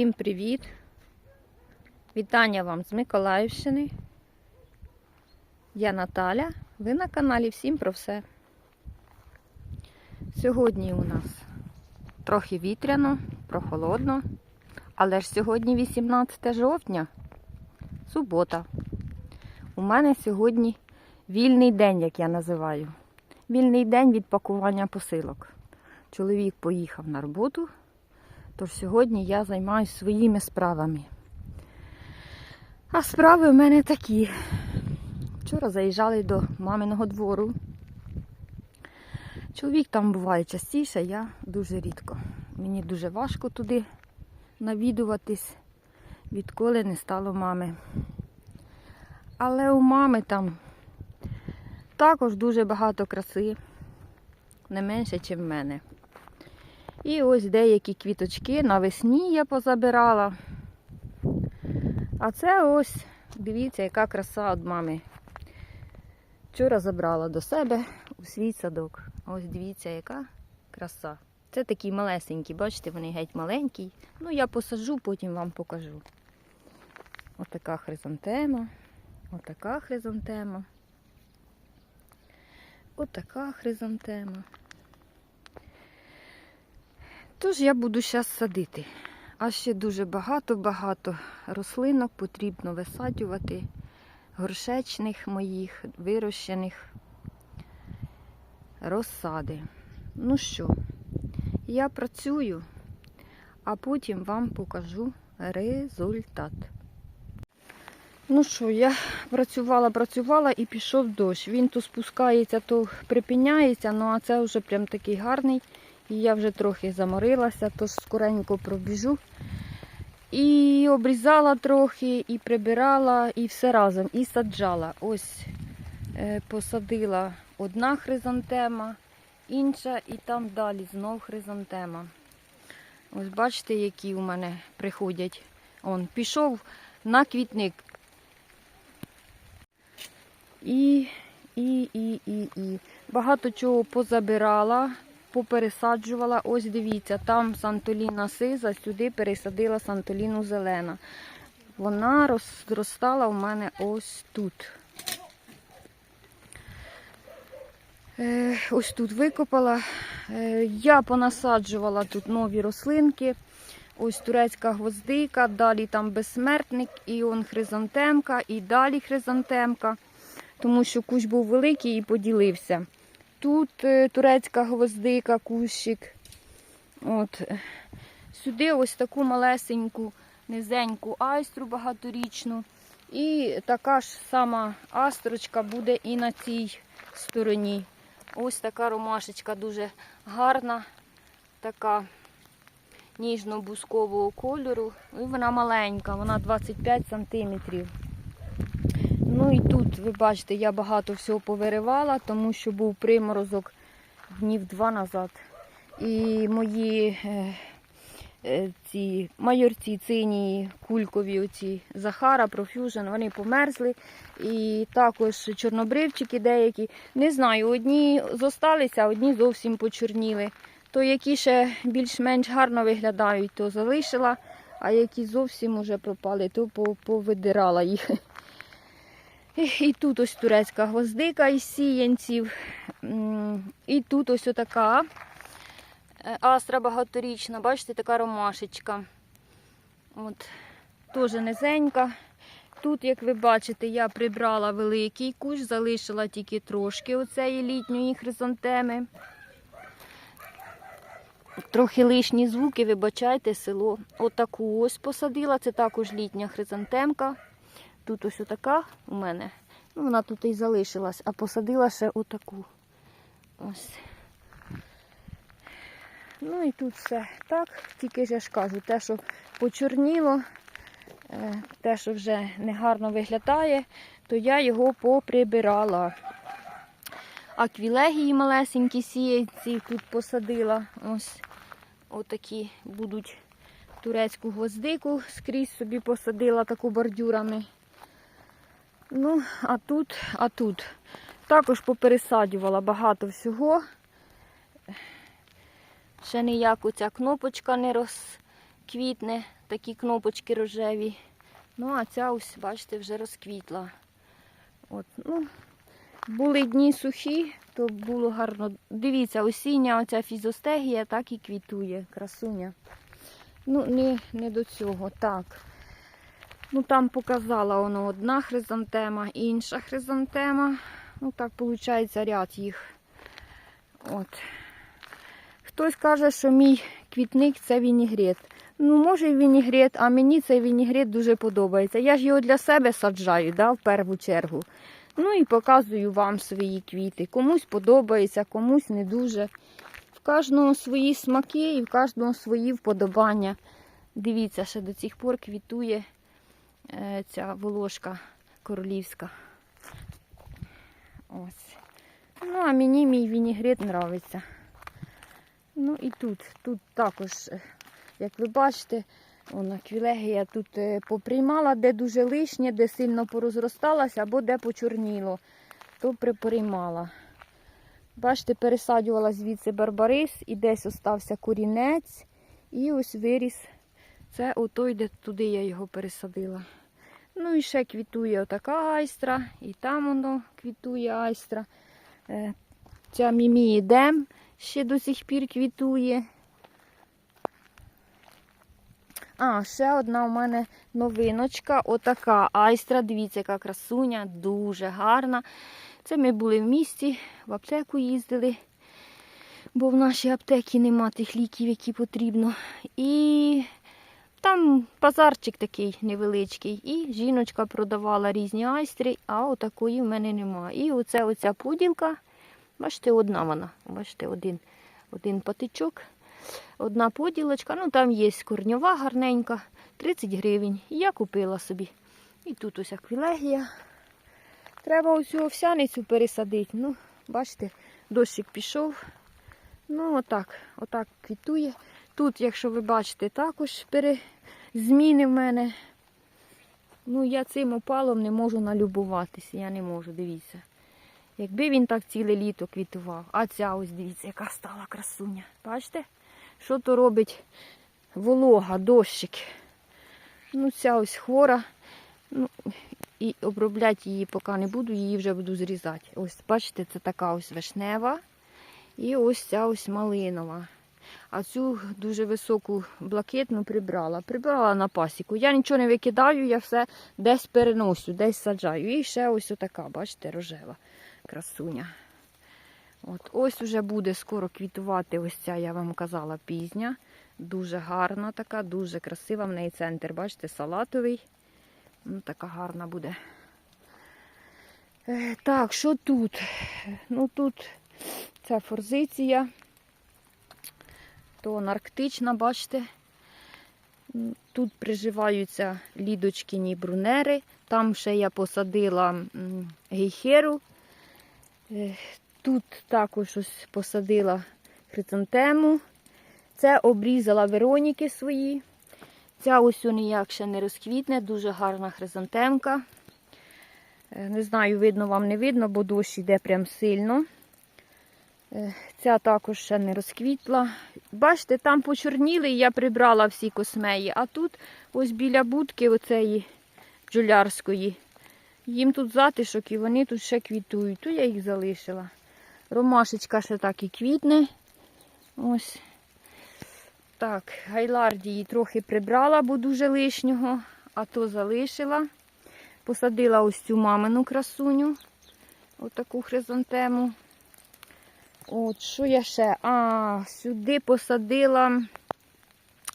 Всім привіт! Вітання вам з Миколаївщини. Я Наталя. Ви на каналі Всім про все. Сьогодні у нас трохи вітряно, прохолодно, але ж сьогодні 18 жовтня, субота. У мене сьогодні вільний день, як я називаю. Вільний день від пакування посилок. Чоловік поїхав на роботу. Тож сьогодні я займаюся своїми справами. А справи в мене такі. Вчора заїжджали до маминого двору. Чоловік там буває частіше, я дуже рідко. Мені дуже важко туди навідуватись, відколи не стало мами. Але у мами там також дуже багато краси, не менше, ніж в мене. І ось деякі квіточки навесні я позабирала. А це ось, дивіться, яка краса від мами. Вчора забрала до себе у свій садок. Ось дивіться, яка краса. Це такі малесенькі, бачите, вони геть маленькі. Ну, я посаджу, потім вам покажу. Отака хризантема, отака хризантема. Отака хризантема. Тож я буду зараз садити. А ще дуже багато-багато рослинок потрібно висаджувати, горшечних моїх, вирощених розсади. Ну що, я працюю, а потім вам покажу результат. Ну що, я працювала, працювала і пішов дощ. Він то спускається, то припиняється, ну а це вже прям такий гарний. І я вже трохи заморилася, тож скоренько пробіжу. І обрізала трохи, і прибирала, і все разом, і саджала. Ось е, посадила одна хризантема, інша, і там далі знов хризантема. Ось бачите, які у мене приходять. Он пішов на квітник. І, і, і, і, і. Багато чого позабирала попересаджувала. Ось дивіться, там Сантоліна сиза, сюди пересадила Сантоліну зелена. Вона розростала у мене ось тут. Е, ось тут викопала. Е, я понасаджувала тут нові рослинки. Ось турецька гвоздика, далі там безсмертник, і он хризантемка, і далі хризантемка, тому що кущ був великий і поділився. Тут е, турецька гвоздика, кущик. От. Сюди ось таку малесеньку, низеньку айстру багаторічну. І така ж сама астрочка буде і на цій стороні. Ось така ромашечка дуже гарна, така ніжно-бускового кольору. І вона маленька, вона 25 сантиметрів. Ну і тут, ви бачите, я багато всього повиривала, тому що був приморозок днів два назад. І мої е, е, ці майорці цинії, кулькові, оці Захара, Профюжен, вони померзли. І також чорнобривчики деякі. Не знаю, одні зосталися, одні зовсім почорніли. То, які ще більш-менш гарно виглядають, то залишила, а які зовсім уже пропали, то повидирала їх. І тут ось турецька гвоздика із сіянців. І тут ось така е, астра багаторічна, бачите, така ромашечка. От, Теж низенька. Тут, як ви бачите, я прибрала великий кущ, залишила тільки трошки оцеї літньої хризантеми. Трохи лишні звуки, вибачайте, село. Отаку ось посадила. Це також літня хризантемка. Тут ось отака у мене. Ну, Вона тут і залишилась, а посадила ще отаку. Ось. Ну і тут все так, тільки ж я ж кажу, те, що почорніло, е, те, що вже негарно виглядає, то я його поприбирала. Аквілегії малесенькі сіянці тут посадила. Ось отакі будуть турецьку гвоздику скрізь собі посадила таку бордюрами. Ну, а тут, а тут також попересадювала багато всього. Ще ніяк ця кнопочка не квітне, такі кнопочки рожеві. Ну, а ця ось, бачите, вже розквітла. От, ну, були дні сухі, то було гарно. Дивіться, осіння оця фізостегія так і квітує, красуня. Ну, не, не до цього. Так. Ну, там показала воно одна хризантема, інша хризантема. Ну, так, виходить, ряд їх. От. Хтось каже, що мій квітник це вінігрет. Ну, може, і вінігрет, а мені цей вінігрет дуже подобається. Я ж його для себе саджаю, да, в першу чергу. Ну і показую вам свої квіти. Комусь подобається, комусь не дуже. В кожного свої смаки і в кожного свої вподобання. Дивіться, ще до цих пор квітує ця волошка королівська. Ось. Ну, а мені мій вінігрет подобається. Ну і тут, тут також, е, як ви бачите, вона квілегія тут е, поприймала, де дуже лишнє, де сильно порозросталася, або де почорніло, то приприймала. Бачите, пересаджувала звідси барбарис і десь остався корінець. І ось виріс. Це отой, де туди я його пересадила. Ну і ще квітує отака айстра, і там воно квітує айстра. Е, Ця мімії дем ще до сих пір квітує. А, ще одна у мене новиночка. Отака айстра. Дивіться, яка красуня, дуже гарна. Це ми були в місті, в аптеку їздили, бо в нашій аптеці нема тих ліків, які потрібно. І там базарчик такий невеличкий. І жіночка продавала різні айстри, а отакої в мене нема. І оце оця поділка. Бачите, одна вона. Бачите, один, один патичок. Одна поділочка, ну там є корньова гарненька, 30 гривень. І я купила собі. І тут ось аквілегія. Треба ось овсяницю пересадити. Ну, бачите, дощик пішов. Ну, отак, отак квітує. Тут, якщо ви бачите, також зміни в мене. Ну, я цим опалом не можу налюбуватися. Я не можу, дивіться. Якби він так ціле літо квітував. А ця ось дивіться, яка стала красуня. Бачите? Що то робить волога, дощик. Ну, ця ось хвора. Ну, і обробляти її поки не буду, її вже буду зрізати. Ось, бачите, це така ось вишнева. І ось ця ось малинова. А цю дуже високу блакитну прибрала. Прибрала на пасіку. Я нічого не викидаю, я все десь переношу, десь саджаю. І ще ось отака, бачите, рожева красуня. От Ось уже буде скоро квітувати ось ця, я вам казала, пізня. Дуже гарна така, дуже красива. В неї центр, бачите, салатовий. Ну, така гарна буде. Е, так, що тут? Ну тут ця форзиція. То арктична, бачите. Тут приживаються лідочкіні брунери. Там ще я посадила гейхеру. Е, Тут також ось посадила хризантему. Це обрізала Вероніки свої. Ця ось ніяк ще не розквітне, дуже гарна хризантемка. Е, Не знаю, видно вам не видно, бо дощ йде прям сильно. Е, Ця також ще не розквітла. Бачите, там почорніли, і я прибрала всі космеї. А тут ось біля будки оцеї бджолярської. Їм тут затишок і вони тут ще квітують. То я їх залишила. Ромашечка ще так і квітне. Ось. Так, гайлардії трохи прибрала, бо дуже лишнього, а то залишила. Посадила ось цю мамину красуню. Отаку хризантему. От, що я ще? А, сюди посадила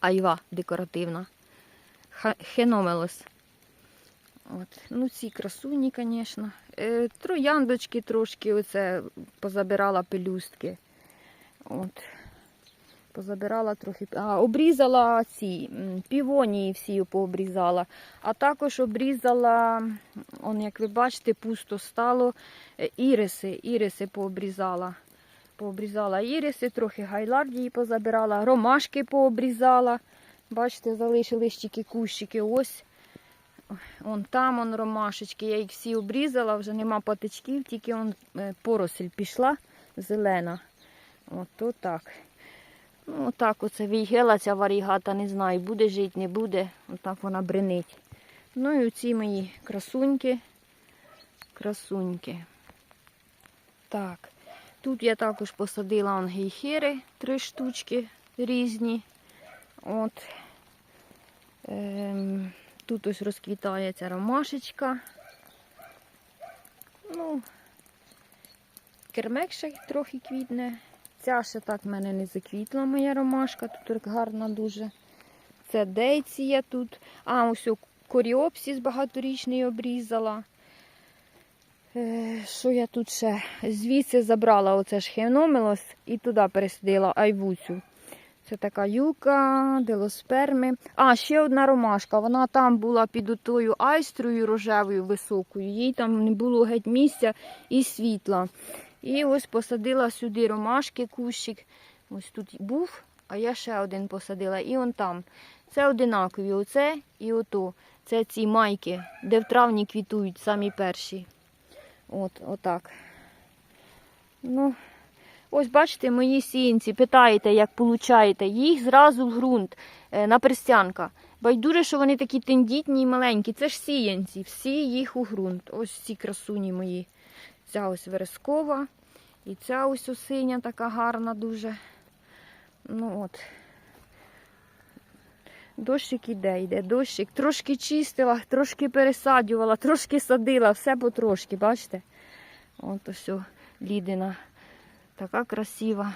айва декоративна. Хеномелос. От. Ну, ці красуні, звісно. Е, трояндочки трошки оце позабирала пелюстки. От. Позабирала трохи. А, обрізала ці півонії всі пообрізала. А також обрізала, он, як ви бачите, пусто стало. е, Іриси, іриси пообрізала. Пообрізала іриси, трохи гайлардії позабирала, ромашки пообрізала. Бачите, залишились тільки кущики. Ось. Вон там он ромашечки. Я їх всі обрізала, вже нема патичків, тільки он е, поросль пішла зелена. От так. Ну, отак оце війгела ця варігата, не знаю, буде жити, не буде. Отак вона бренить. Ну і оці мої красуньки. Красуньки. Так. Тут я також посадила ангейхери, три штучки різні. От. Ем, тут ось розквітає ця ромашечка. Ну, кермек ще трохи квітне. Ця ще так в мене не заквітла моя ромашка, тут гарна дуже. Це дейція тут. А, ось коріопсіс багаторічний обрізала. Е, Що я тут ще? Звідси забрала оце ж хеономелос і туди пересадила айвуцю. Це така юка, делосперми. А, ще одна ромашка. Вона там була під тою айстрою рожевою високою. Їй там не було геть місця і світла. І ось посадила сюди ромашки, кущик. Ось тут був, а я ще один посадила. І он там. Це одинакові. Оце і ото. Це ці майки, де в травні квітують самі перші. От, отак. Ну, ось бачите, мої сіянці, питаєте, як получаєте. Їх зразу в ґрунт е, на перстянка. Байдуже, що вони такі тендітні і маленькі. Це ж сіянці, всі їх у ґрунт. Ось ці красуні мої. Ця ось верескова. І ця ось осиня така гарна дуже. Ну от. Дощик іде, йде, дощик. Трошки чистила, трошки пересаджувала, трошки садила, все потрошки, бачите? От ось лідина. Така красива.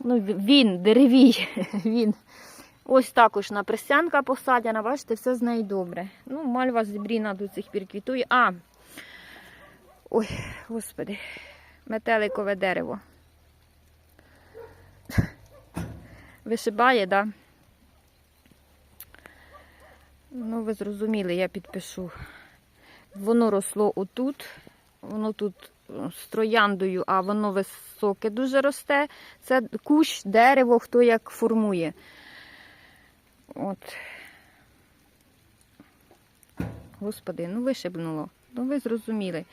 Ну, він, деревій, він. Ось також на присянка посадяна, бачите, все з нею добре. Ну, мальва зібріна до цих пір квітує. А, ой, господи, метеликове дерево. Вишибає, так? Да? Ну, ви зрозуміли, я підпишу. Воно росло отут, воно тут з трояндою, а воно високе дуже росте. Це кущ, дерево, хто як формує. От. Господи, ну вишибнуло. Ну, ви зрозуміли.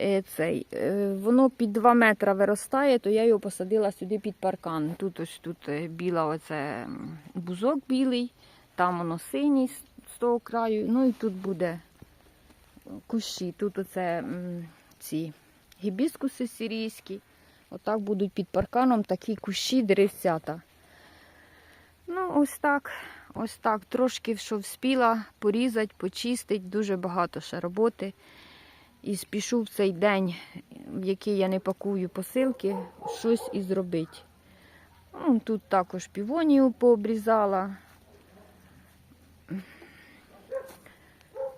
Е, Цей, е, воно під 2 метри виростає, то я його посадила сюди під паркан. Тут ось тут е, біла оце бузок білий, там воно синій того краю. Ну і тут буде кущі. Тут оце ці гібіскуси сирійські. Отак будуть під парканом такі кущі деревцята. Ну, ось так. Ось так. Трошки що вспіла порізати, почистити, дуже багато ще роботи. І спішу в цей день, в який я не пакую посилки, щось і зробити. Ну, тут також півонію пообрізала.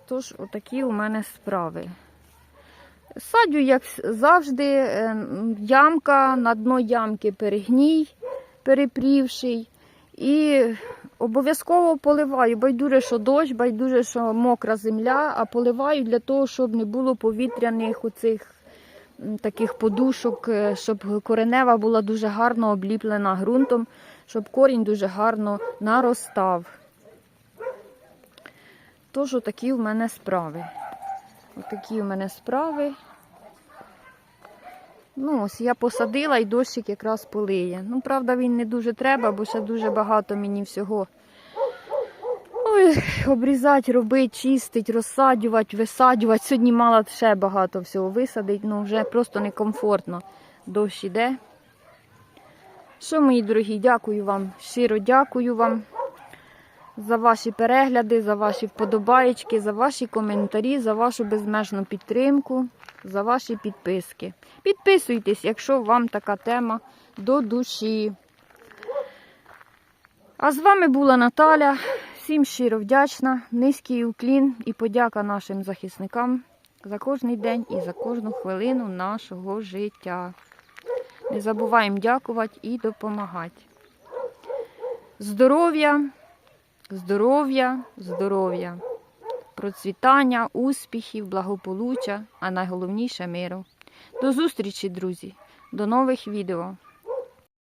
Тож, отакі у мене справи. Садю, як завжди, е, ямка, на дно ямки перегній, перепрівший. І обов'язково поливаю. Байдуже, що дощ, байдуже, що мокра земля, а поливаю для того, щоб не було повітряних оцих таких подушок, е, щоб коренева була дуже гарно обліплена ґрунтом, щоб корінь дуже гарно наростав. Тож отакі в мене справи. Отакі в мене справи. Ну, ось я посадила і дощик якраз полиє. Ну, правда, він не дуже треба, бо ще дуже багато мені всього. Ой, обрізати, робити, чистити, розсаджувати, висаджувати. Сьогодні мала ще багато всього висадити, ну вже просто некомфортно. Дощ іде. Що, мої дорогі, дякую вам, щиро дякую вам за ваші перегляди, за ваші вподобаєчки, за ваші коментарі, за вашу безмежну підтримку, за ваші підписки. Підписуйтесь, якщо вам така тема до душі. А з вами була Наталя. Всім щиро вдячна, низький уклін і подяка нашим захисникам за кожний день і за кожну хвилину нашого життя. Не забуваємо дякувати і допомагати. Здоров'я! Здоров'я, здоров'я, процвітання, успіхів, благополуччя, а найголовніше миру. До зустрічі, друзі, до нових відео.